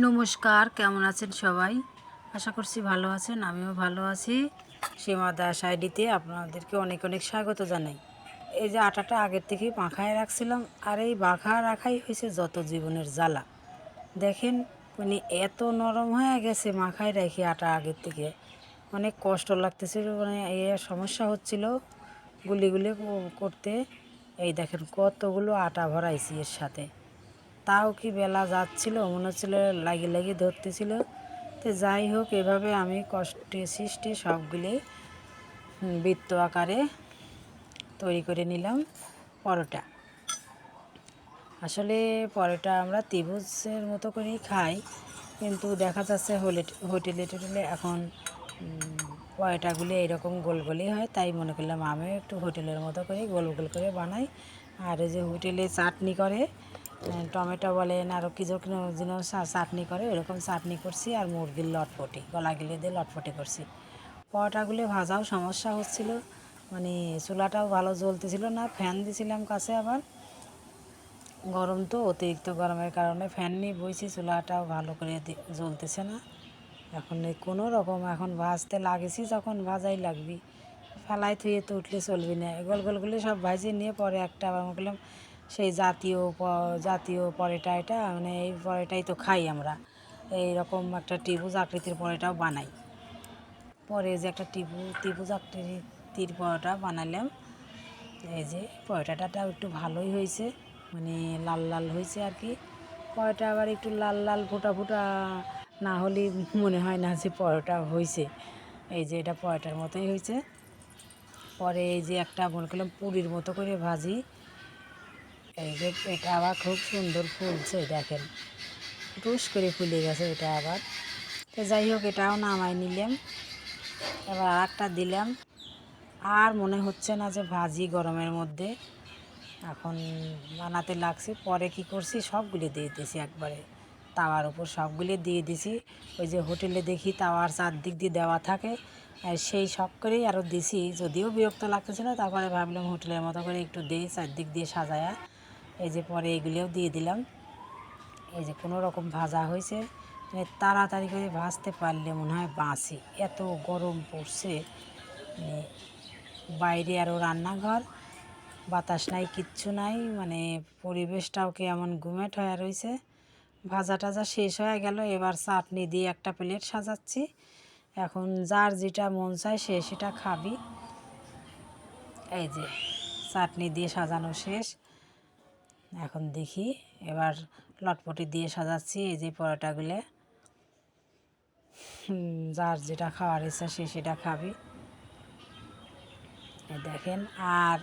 নমস্কার, কেমন আছেন সবাই? আশা করছি ভালো আছেন, আমিও ভালো আছি। সীমা দাস আইডিতে আপনাদেরকে অনেক অনেক স্বাগত জানাই। এই যে আটাটা আগের থেকেই মাখায় রাখছিলাম, আর এই মাখা রাখাই হয়েছে যত জীবনের জ্বালা। দেখেন মানে এত নরম হয়ে গেছে মাখায় রাখি আটা আগের থেকে। অনেক কষ্ট লাগতেছিল মানে এই সমস্যা হচ্ছিল গুলি করতে। এই দেখেন কতগুলো আটা ভরাইছি এর সাথে। তাও কি বেলা যাচ্ছিল, মনে হচ্ছিল লাগিয়ে লাগিয়ে ধরতেছিল। তো যাই হোক, এভাবে আমি কষ্টে সৃষ্টি সবগুলি বৃত্ত আকারে তৈরি করে নিলাম পরোটা। আসলে পরোটা আমরা ত্রিভুজের মতো করেই খাই, কিন্তু দেখা যাচ্ছে হোটেলে টোটেলে এখন পরোটাগুলি এরকম গোল গোলই হয়, তাই মনে করলাম আমিও একটু হোটেলের মতো করে গোল গোল করে বানাই। আর এই যে হোটেলে চাটনি করে টমেটো বলেন আরও কিছু যেন চাটনি করে এরকম চাটনি করছি আর মুরগির লটপটি, গলা গিলে দিয়ে লটপটি করছি। পরোটাগুলি ভাজাও সমস্যা হচ্ছিল মানে চুলাটাও ভালো জ্বলতেছিল না, ফ্যান দিছিলাম কাছে আবার। গরম তো, অতিরিক্ত গরমের কারণে ফ্যান নিয়ে বইছি, চুলাটাও ভালো করে জ্বলতেছে না। এখন কোনো রকম এখন ভাজতে লাগেছি, যখন ভাজাই লাগবি। ফেলাই থুয়ে তো উঠলে চলবি না, গোল গোলগুলি সব ভাজিয়ে নিয়ে পরে একটা আবার করলাম সেই জাতীয় জাতীয় পরেটা এটা মানে এই পরেটাই তো খাই আমরা। এই রকম একটা ত্রিভুজ আকৃতির পরেটাও বানাই। পরে যে একটা টিপু ত্রিভুজ আকৃতির পরোটা বানালাম, এই যে পরোটাটাও একটু ভালোই হয়েছে মানে লাল লাল হয়েছে আর কি। পরোটা আবার একটু লাল লাল ফোটা ফোটা না হলে মনে হয় না যে পরোটা হয়েছে। এই যে এটা পরোটার মতোই হয়েছে। পরে এই যে একটা মনে করলাম পুরীর মতো করে ভাজি। এই যে এটা আবার খুব সুন্দর ফুলছে, দেখেন। টুস করে ফুলে গেছে এটা আবার। তো যাই হোক, এটাও নামাই নিলাম। এবার আর একটা দিলাম। আর মনে হচ্ছে না যে ভাজি গরমের মধ্যে। এখন বানাতে লাগছে, পরে কি করছি, সবগুলি দিয়ে দিয়েছি একবারে। তাওয়ার উপর সবগুলি দিয়ে দিছি। ওই যে হোটেলে দেখি তাওয়ার চারদিক দিয়ে দেওয়া থাকে সেই সব করেই আরও দিছি। যদিও বিরক্ত লাগতেছিল তারপরে ভাবলাম হোটেলের মতো করে একটু দিই, চারদিক দিয়ে সাজায়া। এই যে পরে এগুলিও দিয়ে দিলাম। এই যে কোনো রকম ভাজা হয়েছে। তাড়াতাড়ি করে ভাজতে পারলে মনে হয় বাঁচি। এত গরম পড়ছে। মানে বাইরে আরও রান্নাঘর, বাতাস নাই, কিচ্ছু নাই। মানে পরিবেশটাও কেমন গুমেট হয়ে রয়েছে। ভাজা টাজা শেষ হয়ে গেল। এবার চাটনি দিয়ে একটা প্লেট সাজাচ্ছি। এখন যার যেটা মন চায় সে সেটা খাবি। এই যে চাটনি দিয়ে সাজানো শেষ। এখন দেখি, এবার লটপটি দিয়ে সাজাচ্ছি, এই যে পরোটাগুলো। যার যেটা খাওয়ার ইচ্ছা সে সেটা খাবে। দেখেন, আর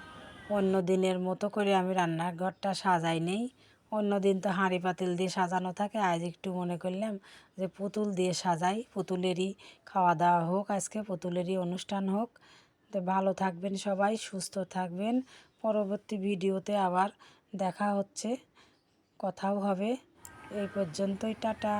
অন্য দিনের মতো করে আমি রান্নাঘরটা সাজাই নেই। অন্য দিন তো হাঁড়ি পাতিল দিয়ে সাজানো থাকে, আজ একটু মনে করলাম যে পুতুল দিয়ে সাজাই, পুতুলেরই খাওয়া দাওয়া হোক, আজকে পুতুলেরই অনুষ্ঠান হোক। তো ভালো থাকবেন সবাই, সুস্থ থাকবেন। পরবর্তী ভিডিওতে আবার দেখা হচ্ছে কথাও হবে। এই পর্যন্তই টাটা।